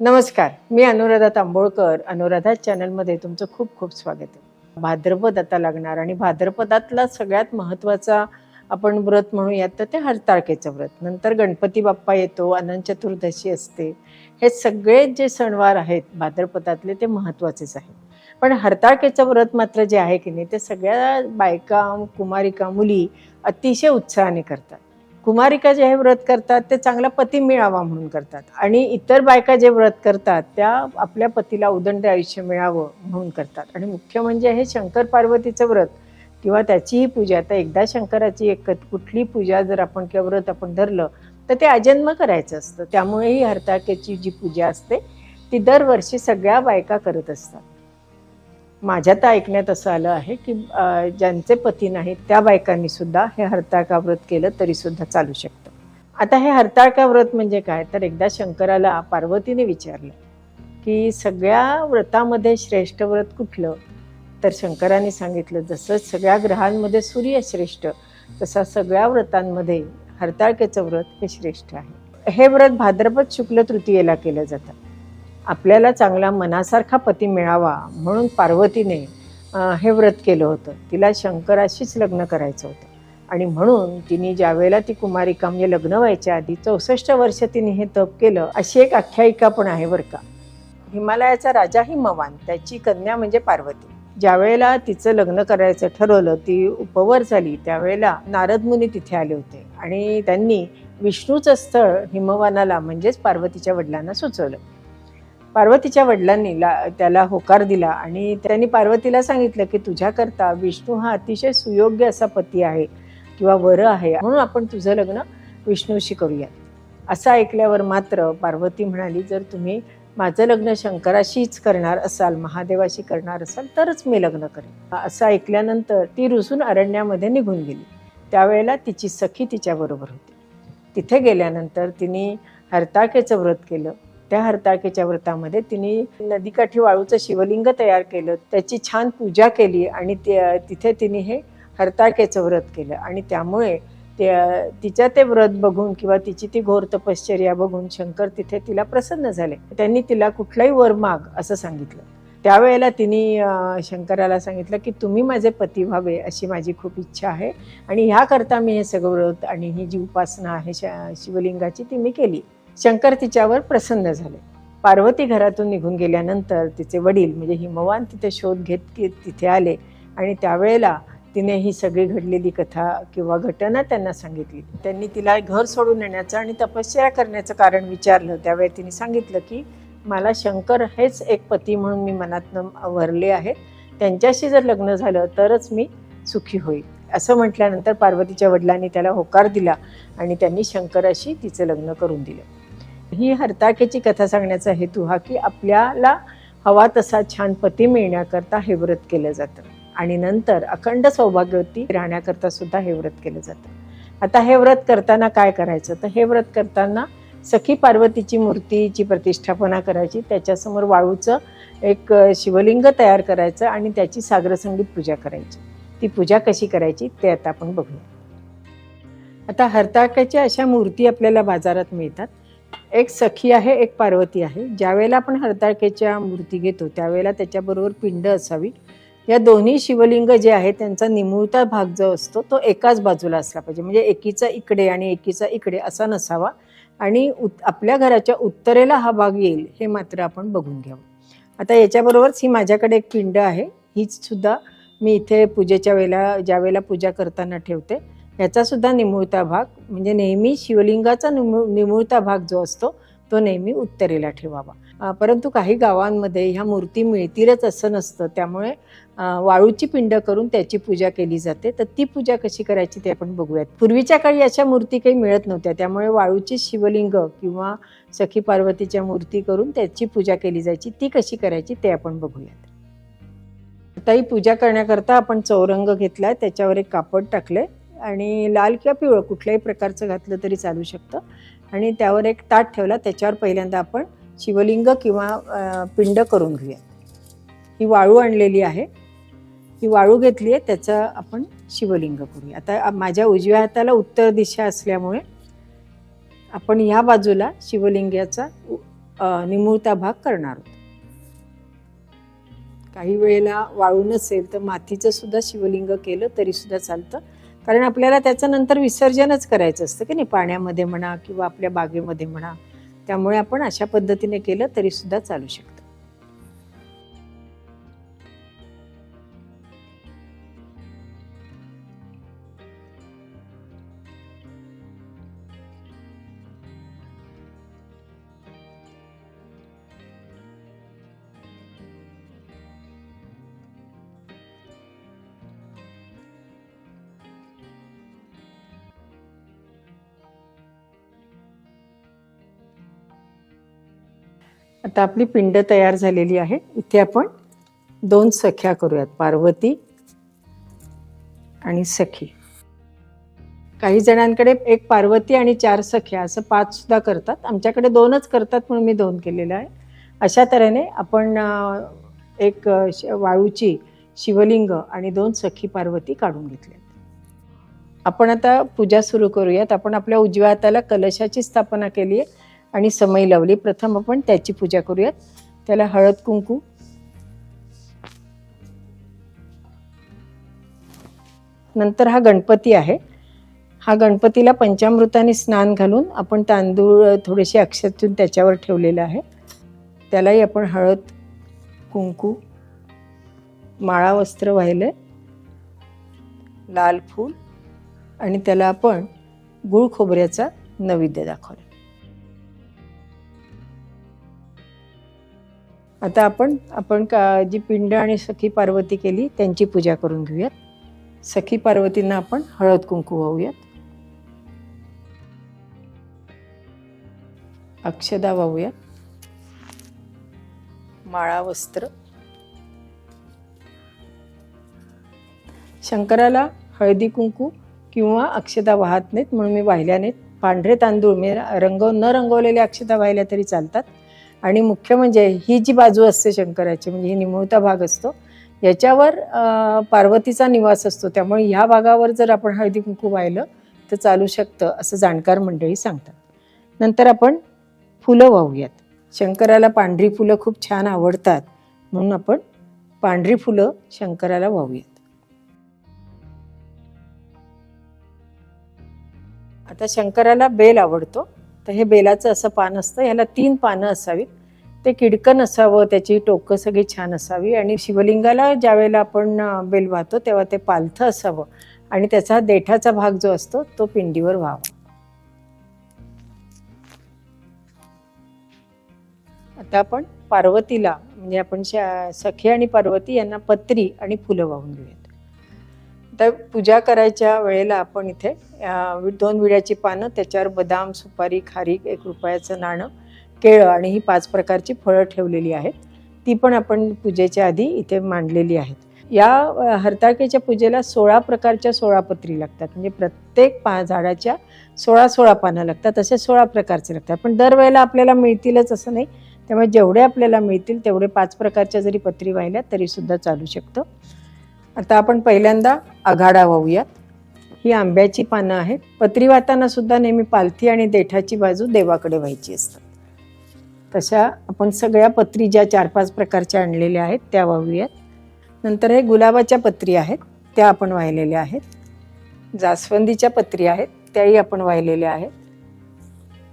नमस्कार मी अनुराधा तांबोळकर. अनुराधा चॅनलमध्ये तुमचं खूप खूप स्वागत आहे. भाद्रपद आता लागणार आणि भाद्रपदातला सगळ्यात महत्त्वाचा आपण व्रत म्हणूयात तर ते हरताळकेचं व्रत. नंतर गणपती बाप्पा येतो अनंत चतुर्दशी असते. हे सगळे जे सणवार आहेत भाद्रपदातले ते महत्त्वाचेच आहेत. पण हरताळकेचं व्रत मात्र जे आहे की नाही ते सगळ्या बायका कुमारिका मुली अतिशय उत्साहाने करतात. कुमारिका जे हे व्रत करतात ते चांगला पती मिळावा म्हणून करतात. आणि इतर बायका जे व्रत करतात त्या आपल्या पतीला उदंड आयुष्य मिळावं म्हणून करतात. आणि मुख्य म्हणजे हे शंकर पार्वतीचं व्रत. किंवा त्याचीही पूजा. आता एकदा शंकराची एक कुठली पूजा जर आपण किंवा व्रत आपण धरलं तर ते अजन्म करायचं असतं. त्यामुळे ही हरताळकेची जी पूजा असते ती दरवर्षी सगळ्या बायका करत असतात. माझ्या तर ऐकण्यात असं आलं आहे की ज्यांचे पती नाहीत त्या बायकांनी सुद्धा हे हरताळका व्रत केलं तरी सुद्धा चालू शकतं. आता हे हरताळका व्रत म्हणजे काय? तर एकदा शंकराला पार्वतीने विचारलं की सगळ्या व्रतामध्ये श्रेष्ठ व्रत कुठलं? तर शंकराने सांगितलं जसं सगळ्या ग्रहांमध्ये सूर्य श्रेष्ठ तसा सगळ्या व्रतांमध्ये हरताळकेचं व्रत हे श्रेष्ठ आहे. हे व्रत भाद्रपद शुक्ल तृतीयेला केलं जातं. आपल्याला चांगला मनासारखा पती मिळावा म्हणून पार्वतीने हे व्रत केलं होतं. तिला शंकराशीच लग्न करायचं होतं. आणि म्हणून तिने ज्यावेळेला ती कुमारिका म्हणजे लग्न व्हायच्या आधी चौसष्ट वर्ष तिने हे तप केलं अशी एक आख्यायिका पण आहे बरं का. हिमालयाचा राजा हिमवान त्याची कन्या म्हणजे पार्वती. ज्यावेळेला तिचं लग्न करायचं ठरवलं ती उपवर झाली त्यावेळेला नारद मुनी तिथे आले होते. आणि त्यांनी विष्णूचं स्थळ हिमवानाला म्हणजेच पार्वतीच्या वडिलांना सुचवलं. पार्वतीच्या वडिलांनी ला त्याला होकार दिला आणि त्यांनी पार्वतीला सांगितलं की तुझ्याकरता विष्णू हा अतिशय सुयोग्य असा पती आहे किंवा वर आहे. म्हणून आपण तुझं लग्न विष्णूशी करूयात. असं ऐकल्यावर मात्र पार्वती म्हणाली जर तुम्ही माझं लग्न शंकराशीच करणार असाल महादेवाशी करणार असाल तरच मी लग्न करेन. असं ऐकल्यानंतर ती रुसून अरण्यामध्ये निघून गेली. त्यावेळेला तिची सखी तिच्याबरोबर होती. तिथे गेल्यानंतर तिने हरताकेचं व्रत केलं. त्या हरताळकेच्या व्रतामध्ये तिने नदीकाठी वाळूचं शिवलिंग तयार केलं त्याची छान पूजा केली आणि ते तिथे तिने हे हरताळकेचं व्रत केलं. आणि त्यामुळे ते तिच्या ते व्रत बघून किंवा तिची ती घोर तपश्चर्या बघून शंकर तिथे तिला प्रसन्न झाले. त्यांनी तिला कुठलाही वर माग असं सांगितलं. त्यावेळेला तिने शंकराला सांगितलं की तुम्ही माझे पती व्हावे अशी माझी खूप इच्छा आहे आणि ह्याकरता मी हे सगळं व्रत आणि ही जी उपासना आहे श- शिवलिंगाची ती मी केली. शंकर तिच्यावर प्रसन्न झाले. पार्वती घरातून निघून गेल्यानंतर तिचे वडील म्हणजे हिमवान तिथे शोध घेत की तिथे आले आणि त्यावेळेला तिने ही सगळी घडलेली कथा किंवा घटना त्यांना सांगितली. त्यांनी तिला घर सोडून येण्याचं आणि तपश्चर्या करण्याचं कारण विचारलं. त्यावेळी तिने सांगितलं की मला शंकर हेच एक पती म्हणून मी मनातनं वरले आहेत. त्यांच्याशी जर लग्न झालं तरच मी सुखी होईल. असं म्हटल्यानंतर पार्वतीच्या वडिलांनी त्याला होकार दिला आणि त्यांनी शंकराशी तिचं लग्न करून दिलं. ही हरताकेची कथा सांगण्याचा हेतू हा की आपल्याला हवा तसा छान पती मिळण्याकरता हे व्रत केलं जातं. आणि नंतर अखंड सौभाग्यवती राहण्याकरता सुद्धा हे व्रत केलं जातं. आता हे व्रत करताना काय करायचं? तर हे व्रत करताना सखी पार्वतीची मूर्तीची प्रतिष्ठापना करायची. त्याच्यासमोर वाळूचं एक शिवलिंग तयार करायचं आणि त्याची सागरसंगीत पूजा करायची. ती पूजा कशी करायची ते आता आपण बघूया. आता हरताकाच्या अशा मूर्ती आपल्याला बाजारात मिळतात. एक सखी आहे एक पार्वती आहे. ज्यावेळेला आपण हरताळकेच्या मूर्ती घेतो त्यावेळेला त्याच्याबरोबर पिंड असावी. या दोन्ही शिवलिंग जे आहे त्यांचा निमुळता भाग जो असतो तो एकाच बाजूला असला पाहिजे. म्हणजे एकीचा इकडे आणि एकीचा इकडे असा नसावा. आणि उत आपल्या घराच्या उत्तरेला हा भाग येईल हे मात्र आपण बघून घ्यावं. आता याच्याबरोबरच ही माझ्याकडे एक पिंड आहे. हीच सुद्धा मी इथे पूजेच्या वेळेला ज्या वेळेला पूजा करताना ठेवते. ह्याचासुद्धा निमुळता भाग म्हणजे नेहमी शिवलिंगाचा निमु निमुळता भाग जो असतो तो नेहमी उत्तरेला ठेवावा. परंतु काही गावांमध्ये ह्या मूर्ती मिळतीलच असं नसतं. त्यामुळे वाळूची पिंड करून त्याची पूजा केली जाते. तर ती पूजा कशी करायची ते आपण बघूयात. पूर्वीच्या काळी अशा मूर्ती काही मिळत नव्हत्या. त्यामुळे वाळूची शिवलिंग किंवा सखी पार्वतीच्या मूर्ती करून त्याची पूजा केली जायची. ती कशी करायची ते आपण बघूयात. आता ही पूजा करण्याकरता आपण चौरंग घेतला त्याच्यावर एक कापड टाकलंय. आणि लाल किंवा पिवळं कुठल्याही प्रकारचं घातलं तरी चालू शकतं. आणि त्यावर एक ताट ठेवला त्याच्यावर पहिल्यांदा आपण शिवलिंग किंवा पिंड करून घेऊया. ही वाळू आणलेली आहे. ही वाळू घेतली आहे त्याचं आपण शिवलिंग करूया. आता माझ्या उजव्या हाताला उत्तर दिशा असल्यामुळे आपण ह्या बाजूला शिवलिंगाचा उ- निमुळता भाग करणार आहोत. काही वेळेला वाळू नसेल तर मातीचं सुद्धा शिवलिंग केलं तरी सुद्धा चालतं. कारण आपल्याला त्याचं नंतर विसर्जनच करायचं असतं की नाही? पाण्यामध्ये म्हणा किंवा आपल्या बागेमध्ये म्हणा. त्यामुळे आपण अशा पद्धतीने केलं तरीसुद्धा चालू शकतं. आता आपली पिंड तयार झालेली आहे. इथे आपण दोन सख्या करूयात पार्वती आणि सखी. काही जणांकडे एक पार्वती आणि चार सख्या असं पाच सुद्धा करतात. आमच्याकडे दोनच करतात म्हणून मी दोन केलेलं आहे. अशा तऱ्हेने आपण एक वाळूची शिवलिंग आणि दोन सखी पार्वती काढून घेतल्या आपण आता पूजा सुरू करूयात. आपण आपल्या उजव्या हाताला कलशाची स्थापना केली आहे. आणि समई लावली. प्रथम आपण त्याची पूजा करूयात. त्याला हळद कुंकू. नंतर हा गणपती आहे. हा गणपतीला पंचामृताने स्नान घालून आपण तांदूळ थोडेसे अक्षतून त्याच्यावर ठेवलेलं आहे. त्यालाही आपण हळद कुंकू माळा वस्त्र वाहिलं लाल फूल आणि त्याला आपण गुळ खोबऱ्याचा नैवेद्य दाखवला. आता आपण आपण का जी पिंड आणि सखी पार्वती केली त्यांची पूजा करून घेऊयात. सखी पार्वतींना आपण हळद कुंकू वाहूयात. अक्षदा वाहूयात. माळा वस्त्र. शंकराला हळदी कुंकू किंवा अक्षता वाहत नाहीत म्हणून मी वाहिल्या नाहीत. पांढरे तांदूळ मी रंगव न रंगवलेल्या अक्षता वाहिल्या तरी चालतात. आणि मुख्य म्हणजे ही जी बाजू असते शंकराची म्हणजे ही निमुळता भाग असतो याच्यावर पार्वतीचा निवास असतो. त्यामुळे ह्या भागावर जर आपण हळदी कुंकू वाहिलं तर चालू शकतं असं जाणकार मंडळी सांगतात. नंतर आपण फुलं वाहूयात. शंकराला पांढरी फुलं खूप छान आवडतात म्हणून आपण पांढरी फुलं शंकराला वाहूयात. आता शंकराला बेल आवडतो. तर हे बेलाचं असं पान असतं ह्याला तीन पानं असावीत. ते किडकन असावं त्याची टोकं सगळी छान असावी. आणि शिवलिंगाला ज्यावेळेला आपण बेल वाहतो तेव्हा ते पालथं असावं. आणि त्याचा देठाचा भाग जो असतो तो पिंडीवर व्हावा. आता आपण पार्वतीला म्हणजे आपण शा- सखी आणि पार्वती यांना पत्री आणि फुलं वाहून घेऊयात. तर पूजा करायच्या वेळेला आपण इथे दोन विड्याची पानं त्याच्यावर बदाम सुपारी खारीक एक रुपयाचं नाणं केळं आणि ही पाच प्रकारची फळं ठेवलेली आहेत. ती पण आपण पूजेच्या आधी इथे मांडलेली आहेत. या हरताळकेच्या पूजेला सोळा प्रकारच्या सोळा पत्री लागतात. म्हणजे प्रत्येक पा झाडाच्या सोळा सोळा पानं लागतात. असे सोळा प्रकारचे लागतात. पण दरवेळेला आपल्याला मिळतीलच असं नाही. त्यामुळे जेवढे आपल्याला मिळतील तेवढे पाच प्रकारच्या जरी पत्री वाहिल्या तरीसुद्धा चालू शकतं. आता आपण पहिल्यांदा आघाडा वाहूयात. ही आंब्याची पानं आहेत. पत्री वाहताना सुद्धा नेहमी पालथी आणि देठाची बाजू देवाकडे व्हायची असतात. तशा आपण सगळ्या पत्री ज्या चार पाच प्रकारच्या आणलेल्या आहेत त्या वाहूयात. नंतर हे गुलाबाच्या पत्री आहेत त्या आपण वाहिलेल्या आहेत. जास्वंदीच्या पत्री आहेत त्याही आपण वाहिलेल्या आहेत.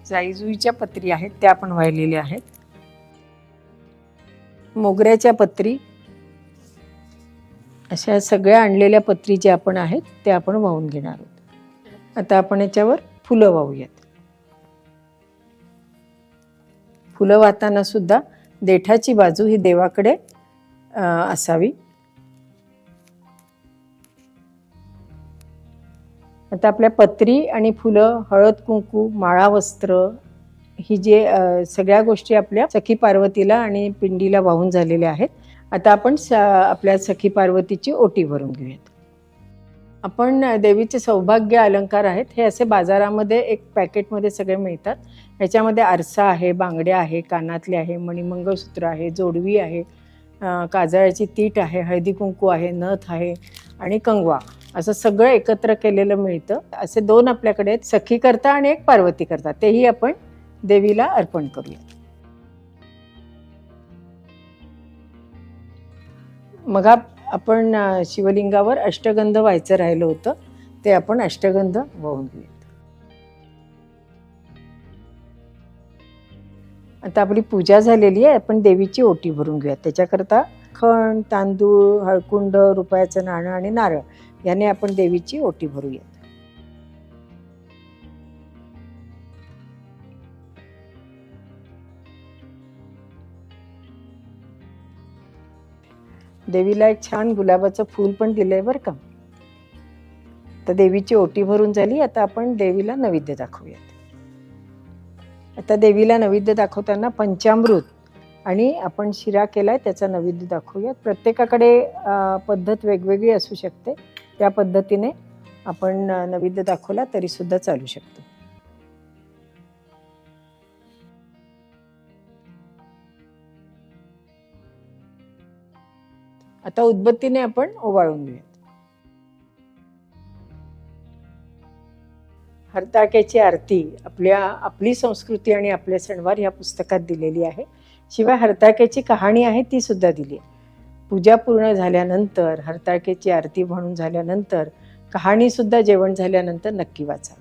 जाईजुईच्या पत्री आहेत त्या आपण वाहिलेल्या आहेत. मोगऱ्याच्या पत्री अशा सगळ्या आणलेल्या पत्री ज्या आपण आहेत त्या आपण वाहून घेणार आहोत. आता आपण याच्यावर फुलं वाहूयात. फुलं वाहताना सुद्धा देठाची बाजू ही देवाकडे असावी. आता आपल्या पत्री आणि फुलं हळद कुंकू माळा वस्त्र ही जे सगळ्या गोष्टी आपल्या सखी पार्वतीला आणि पिंडीला वाहून झालेल्या आहेत आता आपण स आपल्या सखी पार्वतीची ओटी भरून घेऊयात. आपण देवीचे सौभाग्य अलंकार आहेत हे असे बाजारामध्ये एक पॅकेटमध्ये सगळे मिळतात. ह्याच्यामध्ये आरसा आहे बांगड्या आहे कानातले आहे मणिमंगळसूत्र आहे जोडवी आहे काजळाची तीट आहे हळदी कुंकू आहे नथ आहे आणि कंगवा. असं सगळं एकत्र केलेलं मिळतं. असे दोन आपल्याकडे आहेत सखी करता आणि एक पार्वती करता. तेही आपण देवीला अर्पण करूया मग आपण शिवलिंगावर अष्टगंध व्हायचं राहिलं होतं ते आपण अष्टगंध वाहून घेऊया आता आपली पूजा झालेली आहे आपण देवीची ओटी भरून घेऊयात. त्याच्याकरता खण तांदूळ हळकुंड रुपयाचं नाणं आणि नारळ याने आपण देवीची ओटी भरूयात. देवीला एक छान गुलाबाचं फूल पण दिलंय बरं का. तर देवीची ओटी भरून झाली आता आपण देवीला नैवेद्य दाखवूयात. आता देवीला नैवेद्य दाखवताना पंचामृत आणि आपण शिरा केलाय त्याचा नैवेद्य दाखवूयात. प्रत्येकाकडे पद्धत वेगवेगळी असू शकते. त्या पद्धतीने आपण नैवेद्य दाखवला तरी सुद्धा चालू शकतो. आता उदबत्तीने आपण ओवाळून घेऊयात. हरताळक्याची आरती आपल्या आपली संस्कृती आणि आपले सणवार या पुस्तकात दिलेली आहे. शिवाय हरताळक्याची कहाणी आहे ती सुद्धा दिली आहे. पूजा पूर्ण झाल्यानंतर हरताळक्याची आरती म्हणून झाल्यानंतर कहाणी सुद्धा जेवण झाल्यानंतर नक्की वाचा.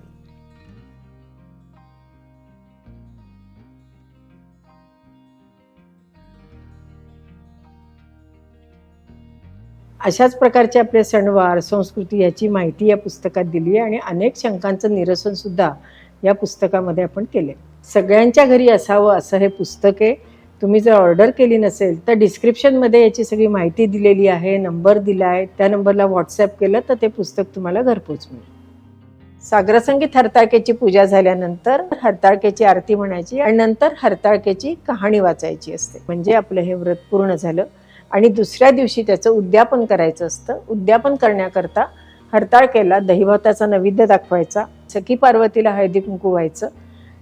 अशाच प्रकारचे आपले सणवार संस्कृती याची माहिती या पुस्तकात दिली आहे आणि अनेक शंकांचं निरसनसुद्धा या पुस्तकामध्ये आपण केले सगळ्यांच्या घरी असावं असं हे पुस्तक आहे. तुम्ही जर ऑर्डर केली नसेल तर डिस्क्रिप्शनमध्ये याची सगळी माहिती दिलेली आहे नंबर दिला आहे. त्या नंबरला व्हॉट्सअप केलं तर ते पुस्तक तुम्हाला घरपोच मिळेल. सागरसंगीत हरताळकेची पूजा झाल्यानंतर हरताळकेची आरती म्हणायची आणि नंतर हरताळकेची कहाणी वाचायची असते. म्हणजे आपलं हे व्रत पूर्ण झालं. आणि दुसऱ्या दिवशी त्याचं उद्यापन करायचं असतं. उद्यापन करण्याकरता हरताळकेला दहिभाताचा नैवेद्य दाखवायचा सखी पार्वतीला हळदी कुंकू व्हायचं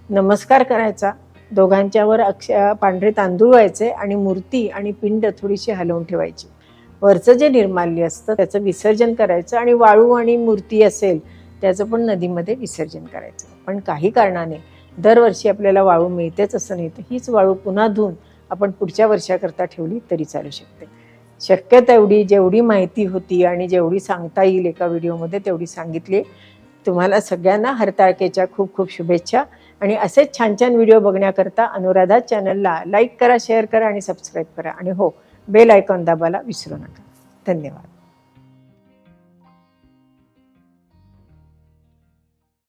नमस्कार करायचा दोघांच्यावर अक्ष पांढरे तांदूळ व्हायचे आणि मूर्ती आणि पिंड थोडीशी हलवून ठेवायची. वरचं जे निर्माल्य असतं त्याचं विसर्जन करायचं आणि वाळू आणि मूर्ती असेल त्याचं पण नदीमध्ये विसर्जन करायचं. पण काही कारणाने दरवर्षी आपल्याला वाळू मिळतेच असं नाही. तर हीच वाळू पुन्हा धुवून आपण पुढच्या वर्षाकरता ठेवली तरी चालू शकते. शक्य तेवढी जेवढी माहिती होती आणि जेवढी सांगता येईल एका व्हिडिओमध्ये तेवढी सांगितली. तुम्हाला सगळ्यांना हरताळकेच्या खूप खूप शुभेच्छा. आणि असेच छान छान व्हिडिओ बघण्याकरता अनुराधा चॅनलला लाईक करा शेअर करा आणि सबस्क्राईब करा. आणि हो बेल आयकॉन दाबायला विसरू नका. धन्यवाद.